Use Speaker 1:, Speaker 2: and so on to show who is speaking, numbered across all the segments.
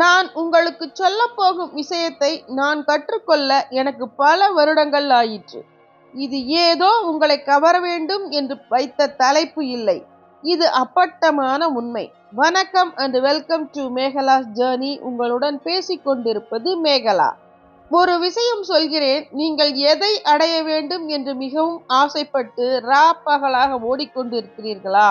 Speaker 1: நான் உங்களுக்கு சொல்லப்போகும் விஷயத்தை நான் கற்றுக்கொள்ள எனக்கு பல வருடங்கள் ஆயிற்று. இது ஏதோ உங்களை கவர வேண்டும் என்று வைத்த தலைப்பு இல்லை. இது அப்பட்டமான உண்மை. வணக்கம் and welcome to Megala's journey உங்களுடன் பேசிக் கொண்டிருப்பது மேகலா. ஒரு விஷயம் சொல்கிறேன். நீங்கள் எதை அடைய வேண்டும் என்று மிகவும் ஆசைப்பட்டு ரா பகலாக ஓடிக்கொண்டிருக்கிறீர்களா?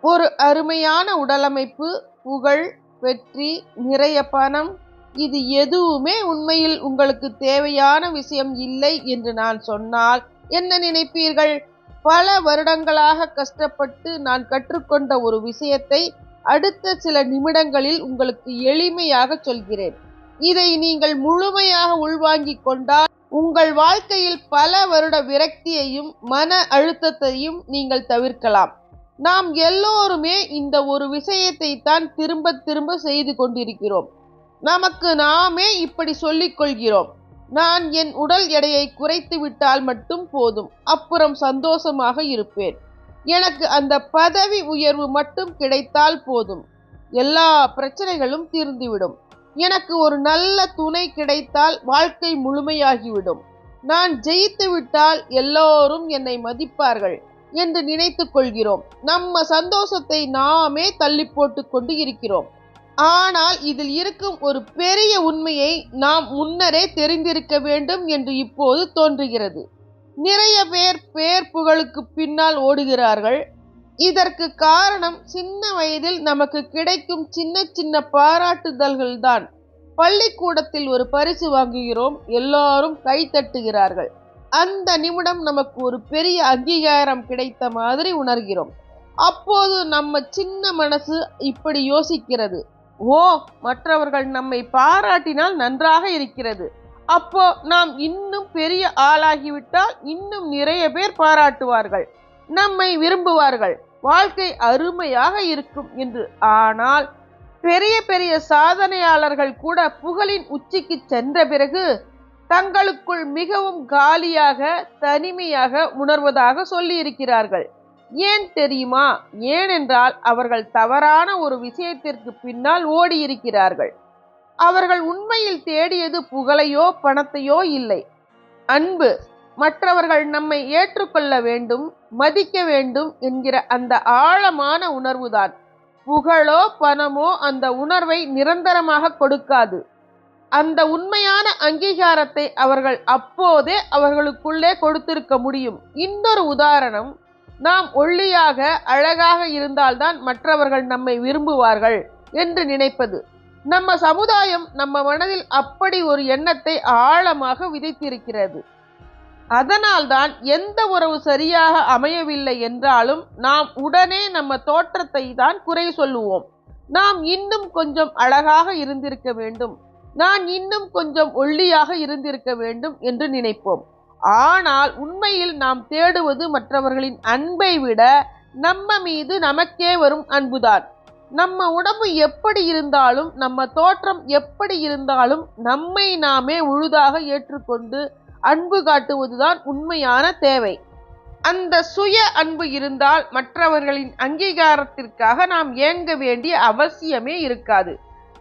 Speaker 1: ஒரு அருமையான உடலமைப்பு புகழ் வெற்றி நிறைய பணம். இது எதுவுமே உண்மையில் உங்களுக்கு தேவையான விஷயம் இல்லை என்று நான் சொன்னால் என்ன நினைப்பீர்கள்? பல வருடங்களாக கஷ்டப்பட்டு நான் கற்றுக்கொண்ட ஒரு விஷயத்தை அடுத்த சில நிமிடங்களில் உங்களுக்கு எளிமையாக சொல்கிறேன். இதை நீங்கள் முழுமையாக உள்வாங்கிக் கொண்டால் உங்கள் வாழ்க்கையில் பல வருட விரக்தியையும் மன அழுத்தத்தையும் நீங்கள் தவிர்க்கலாம். நாம் எல்லோருமே இந்த ஒரு விஷயத்தை தான் திரும்ப திரும்ப செய்து கொண்டிருக்கிறோம். நமக்கு நாமே இப்படி சொல்லிக்கொள்கிறோம் நான் என் உடல் எடையை குறைத்து விட்டால் மட்டும் போதும். அப்புறம் சந்தோஷமாக இருப்பேன். எனக்கு அந்த பதவி உயர்வு மட்டும் கிடைத்தால் போதும். எல்லா பிரச்சனைகளும் தீர்ந்துவிடும். எனக்கு ஒரு நல்ல துணை கிடைத்தால் வாழ்க்கை முழுமையாகிவிடும். நான் ஜெயித்து விட்டால் எல்லோரும் என்னை மதிப்பார்கள். என்று நினைத்துக் கொள்கிறோம். நம்ம சந்தோஷத்தை நாமே தள்ளி போட்டு கொண்டு இருக்கிறோம். ஆனால் இதில் இருக்கும் ஒரு பெரிய உண்மையை நாம் முன்னரே தெரிந்திருக்க வேண்டும் என்று இப்போது தோன்றுகிறது. நிறைய பேர் பேர் புகழுக்கு பின்னால் ஓடுகிறார்கள். இதற்கு காரணம் சின்ன வயதில் நமக்கு கிடைக்கும் சின்ன சின்ன பாராட்டுதல்கள் தான். பள்ளிக்கூடத்தில் ஒரு பரிசு வாங்குகிறோம். எல்லாரும் கை தட்டுகிறார்கள். அந்த நிமிடம் நமக்கு ஒரு பெரிய அங்கீகாரம் கிடைத்த மாதிரி உணர்கிறோம். அப்போது நம்ம சின்ன மனசு இப்படி யோசிக்கிறது. ஓ மற்றவர்கள் நம்மை பாராட்டினால் நன்றாக இருக்கிறது. அப்போ நாம் இன்னும் பெரிய ஆளாகிவிட்டால் இன்னும் நிறைய பேர் பாராட்டுவார்கள். நம்மை விரும்புவார்கள். வாழ்க்கை அருமையாக இருக்கும் என்று. ஆனால் பெரிய பெரிய சாதனையாளர்கள் கூட புகழின் உச்சிக்கு சென்ற பிறகு தங்களுக்குள் மிகவும் காலியாக தனிமையாக உணர்வதாக சொல்லியிருக்கிறார்கள். ஏன் தெரியுமா? ஏனென்றால் அவர்கள் தவறான ஒரு விஷயத்திற்கு பின்னால் ஓடியிருக்கிறார்கள். அவர்கள் உண்மையில் தேடியது புகழையோ பணத்தையோ இல்லை. அன்பு மற்றவர்கள் நம்மை ஏற்றுக்கொள்ள வேண்டும் மதிக்க வேண்டும் என்கிற அந்த ஆழமான உணர்வுதான். புகழோ பணமோ அந்த உணர்வை நிரந்தரமாக கொடுக்காது. அந்த உண்மையான அங்கீகாரத்தை அவர்கள் அப்போதே அவர்களுக்குள்ளே கொடுத்திருக்க முடியும். இன்னொரு உதாரணம் நாம் ஒல்லியாக அழகாக இருந்தால்தான் மற்றவர்கள் நம்மை விரும்புவார்கள் என்று நினைப்பது. நம்ம சமுதாயம் நம்ம மனதில் அப்படி ஒரு எண்ணத்தை ஆழமாக விதைத்திருக்கிறது. அதனால்தான் எந்த உறவு சரியாக அமையவில்லை என்றாலும் நாம் உடனே நம்ம தோற்றத்தை தான் குறை சொல்லுவோம். நாம் இன்னும் கொஞ்சம் அழகாக இருந்திருக்க வேண்டும். நான் இன்னும் கொஞ்சம் ஒல்லியாக இருந்திருக்க வேண்டும் என்று நினைப்போம். ஆனால் உண்மையில் நாம் தேடுவது மற்றவர்களின் அன்பை விட நம்ம மீது நமக்கே வரும் அன்புதான். நம்ம உடம்பு எப்படி இருந்தாலும் நம்ம தோற்றம் எப்படி இருந்தாலும் நம்மை நாமே உழுதாக ஏற்றுக்கொண்டு அன்பு காட்டுவதுதான் உண்மையான தேவை. அந்த சுய அன்பு இருந்தால் மற்றவர்களின் அங்கீகாரத்திற்காக நாம் ஏங்க வேண்டிய அவசியமே இருக்காது.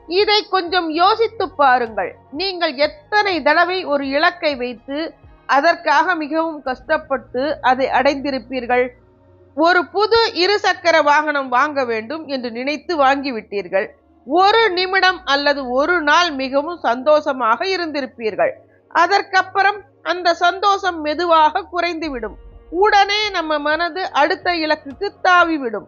Speaker 1: இதை கொஞ்சம் யோசித்து பாருங்கள். நீங்கள் எத்தனை தடவை ஒரு இலக்கை வைத்து அதற்காக மிகவும் கஷ்டப்பட்டு அதை அடைந்திருப்பீர்கள்? ஒரு புது இருசக்கர வாகனம் வாங்க வேண்டும் என்று நினைத்து வாங்கிவிட்டீர்கள். ஒரு நிமிடம் அல்லது ஒரு நாள் மிகவும் சந்தோஷமாக இருந்திருப்பீர்கள். அதற்கப்புறம் அந்த சந்தோஷம் மெதுவாக குறைந்துவிடும். உடனே நம்ம மனது அடுத்த இலக்குக்கு தாவிவிடும்.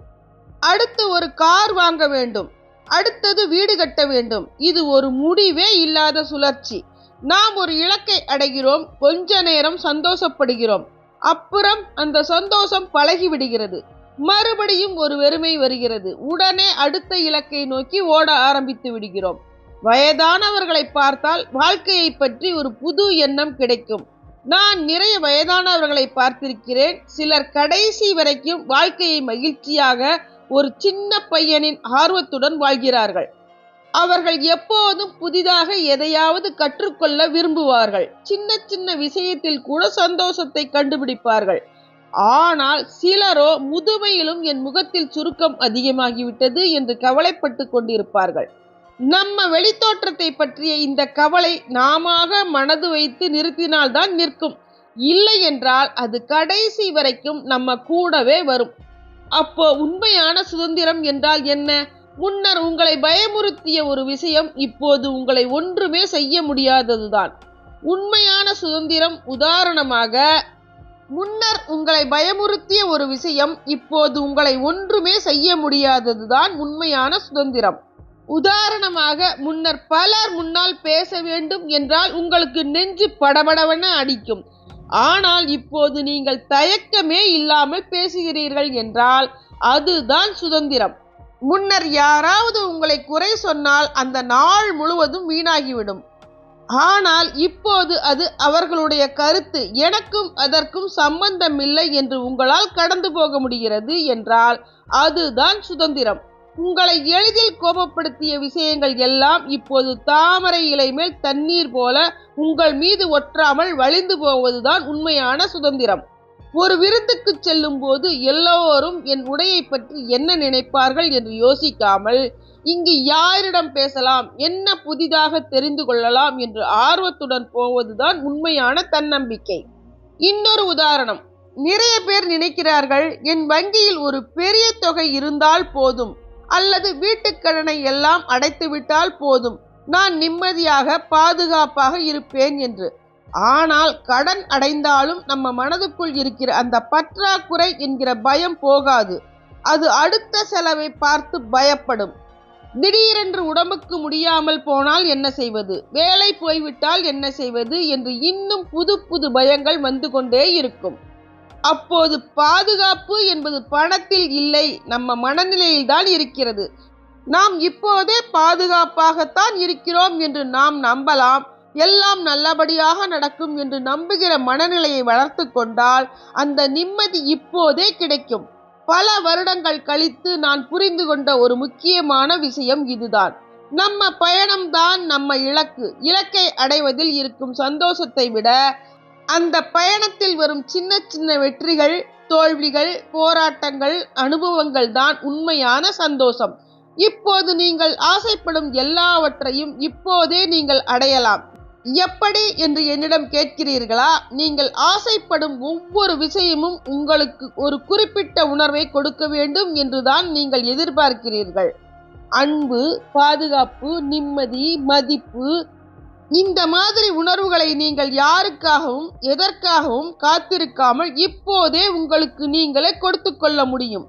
Speaker 1: அடுத்து ஒரு கார் வாங்க வேண்டும். அடுத்தது வீடு கட்ட வேண்டும். இது ஒரு முடிவே இல்லாத சுழற்சி. நாம் ஒரு இலக்கை அடைகிறோம். கொஞ்ச நேரம் சந்தோஷப்படுகிறோம். அப்புறம் அந்த சந்தோஷம் பழகிவிடுகிறது. மறுபடியும் ஒரு வெறுமை வருகிறது. உடனே அடுத்த இலக்கை நோக்கி ஓட ஆரம்பித்து விடுகிறோம். வயதானவர்களை பார்த்தால் வாழ்க்கையை பற்றி ஒரு புது எண்ணம் கிடைக்கும். நான் நிறைய வயதானவர்களை பார்த்திருக்கிறேன். சிலர் கடைசி வரைக்கும் வாழ்க்கையை மகிழ்ச்சியாக ஒரு சின்ன பையனின் ஆர்வத்துடன் வாழ்கிறார்கள். அவர்கள் எப்போதும் புதிதாக எதையாவது கற்றுக்கொள்ள விரும்புவார்கள். சின்ன சின்ன விஷயத்தில் கூட சந்தோஷத்தை கண்டுபிடிப்பார்கள். ஆனால் சிலரோ முதுமையிலும் என் முகத்தில் சுருக்கம் அதிகமாகிவிட்டது என்று கவலைப்பட்டு கொண்டிருப்பார்கள். நம்ம வெளித்தோற்றத்தை பற்றிய இந்த கவலை நாமாக மனது வைத்து நிறுத்தினால்தான் நிற்கும். இல்லை என்றால் அது கடைசி வரைக்கும் நம்ம கூடவே வரும். அப்போ உண்மையான சுதந்திரம் என்றால் என்ன? முன்னர் உங்களை பயமுறுத்திய ஒரு விஷயம் இப்போது உங்களை ஒன்றுமே செய்ய முடியாததுதான். உண்மையான சுதந்திரம் உதாரணமாக முன்னர் உங்களை பயமுறுத்திய ஒரு விஷயம் இப்போது உங்களை ஒன்றுமே செய்ய முடியாததுதான் உண்மையான சுதந்திரம். உதாரணமாக முன்னர் பலர் முன்னால் பேச வேண்டும் என்றால் உங்களுக்கு நெஞ்சு படபடவென அடிக்கும். ஆனால் இப்போது நீங்கள் தயக்கமே இல்லாமல் பேசுகிறீர்கள் என்றால் அதுதான் சுதந்திரம். முன்னர் யாராவது உங்களை குறை சொன்னால் அந்த நாள் முழுவதும் வீணாகிவிடும். ஆனால் இப்போது அது அவர்களுடைய கருத்து. எனக்கும் அதற்கும் சம்பந்தமில்லை என்று உங்களால் கடந்து போக முடிகிறது என்றால் அதுதான் சுதந்திரம். உங்களை எளிதில் கோபப்படுத்திய விஷயங்கள் எல்லாம் இப்போது தாமரை இலை மேல் தண்ணீர் போல உங்கள் மீது ஒற்றாமல் வழிந்து போவதுதான் உண்மையான சுதந்திரம். ஒரு விருந்துக்கு செல்லும் போது எல்லோரும் என் உடையை பற்றி என்ன நினைப்பார்கள் என்று யோசிக்காமல் இங்கு யாரிடம் பேசலாம் என்ன புதிதாக தெரிந்து கொள்ளலாம் என்று ஆர்வத்துடன் போவதுதான் உண்மையான தன்னம்பிக்கை. இன்னொரு உதாரணம். நிறைய பேர் நினைக்கிறார்கள் என் வங்கியில் ஒரு பெரிய தொகை இருந்தால் போதும். அல்லது வீட்டுக்கடனை எல்லாம் அடைத்துவிட்டால் போதும். நான் நிம்மதியாக பாதுகாப்பாக இருப்பேன் என்று. ஆனால் கடன் அடைந்தாலும் நம்ம மனதுக்குள் இருக்கிற அந்த பற்றாக்குறை என்கிற பயம் போகாது. அது அடுத்த செலவை பார்த்து பயப்படும். திடீரென்று உடம்புக்கு முடியாமல் போனால் என்ன செய்வது? வேலை போய்விட்டால் என்ன செய்வது? என்று இன்னும் புது புது பயங்கள் வந்து கொண்டே இருக்கும். அப்போது பாதுகாப்பு என்பது பணத்தில் இல்லை நம்ம மனநிலையில் தான் இருக்கிறது. நாம் இப்போதே பாதுகாப்பாகத்தான் இருக்கிறோம் என்று நாம் நம்பலாம். எல்லாம் நல்லபடியாக நடக்கும் என்று நம்புகிற மனநிலையை வளர்த்து கொண்டால் அந்த நிம்மதி இப்போதே கிடைக்கும். பல வருடங்கள் கழித்து நான் புரிந்து கொண்ட ஒரு முக்கியமான விஷயம் இதுதான். நம்ம பயணம்தான் நம்ம இலக்கு. இலக்கை அடைவதில் இருக்கும் சந்தோஷத்தை விட அந்த பயணத்தில் வரும் சின்ன சின்ன வெற்றிகள் தோல்விகள் போராட்டங்கள் அனுபவங்கள் தான் உண்மையான சந்தோஷம். இப்போது நீங்கள் ஆசைப்படும் எல்லாவற்றையும் இப்போதே நீங்கள் அடையலாம். எப்படி என்று என்னிடம் கேட்கிறீர்களா? நீங்கள் ஆசைப்படும் ஒவ்வொரு விஷயமும் உங்களுக்கு ஒரு குறிப்பிட்ட உணர்வை கொடுக்க வேண்டும் என்றுதான் நீங்கள் எதிர்பார்க்கிறீர்கள். அன்பு பாதுகாப்பு நிம்மதி மதிப்பு இந்த மாதிரி உணர்வுகளை நீங்கள் யாருக்காகவும் எதற்காகவும் காத்திருக்காமல் இப்போதே உங்களுக்கு நீங்களே கொடுத்து கொள்ள முடியும்.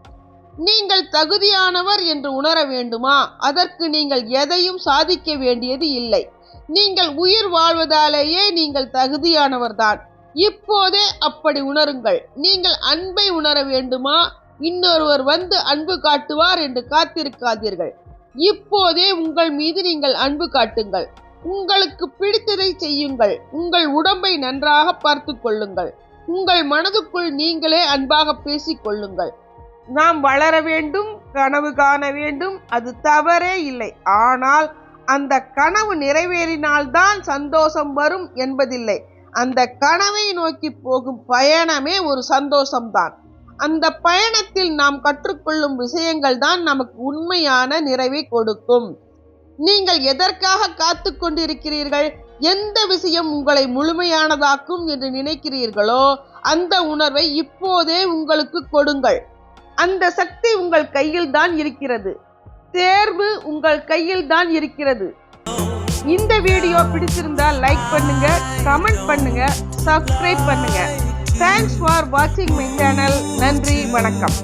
Speaker 1: நீங்கள் தகுதியானவர் என்று உணர வேண்டுமா? அதற்கு நீங்கள் எதையும் சாதிக்க வேண்டியது இல்லை. நீங்கள் உயிர் வாழ்வதாலேயே நீங்கள் தகுதியானவர்தான். இப்போதே அப்படி உணருங்கள். நீங்கள் அன்பை உணர வேண்டுமா? இன்னொருவர் வந்து அன்பு காட்டுவார் என்று காத்திருக்காதீர்கள். இப்போதே உங்கள் மீது நீங்கள் அன்பு காட்டுங்கள். உங்களுக்கு பிடித்ததை செய்யுங்கள். உங்கள் உடம்பை நன்றாக பார்த்து கொள்ளுங்கள். உங்கள் மனதுக்குள் நீங்களே அன்பாக பேசிக் கொள்ளுங்கள். நாம் வளர வேண்டும் கனவு காண வேண்டும் அது தவறே இல்லை. ஆனால் அந்த கனவு நிறைவேறினால்தான் சந்தோஷம் வரும் என்பதில்லை. அந்த கனவை நோக்கி போகும் பயணமே ஒரு சந்தோஷம்தான். அந்த பயணத்தில் நாம் கற்றுக்கொள்ளும் விஷயங்கள் தான் நமக்கு உண்மையான நிறைவை கொடுக்கும். நீங்கள் எதற்காக காத்து கொண்டிருக்கிறீர்கள்? எந்த விஷயம் உங்களை முழுமையானதாக்கும் என்று நினைக்கிறீர்களோ அந்த உணர்வை இப்போதே உங்களுக்கு கொடுங்கள். அந்த சக்தி உங்கள் கையில் தான் இருக்கிறது. தேர்வு உங்கள் கையில் தான் இருக்கிறது. இந்த வீடியோ பிடிச்சிருந்தா லைக் பண்ணுங்க கமெண்ட் பண்ணுங்க சப்ஸ்கிரைப் பண்ணுங்க. தேங்க்ஸ் ஃபார் வாட்சிங் மை சேனல் நன்றி வணக்கம்.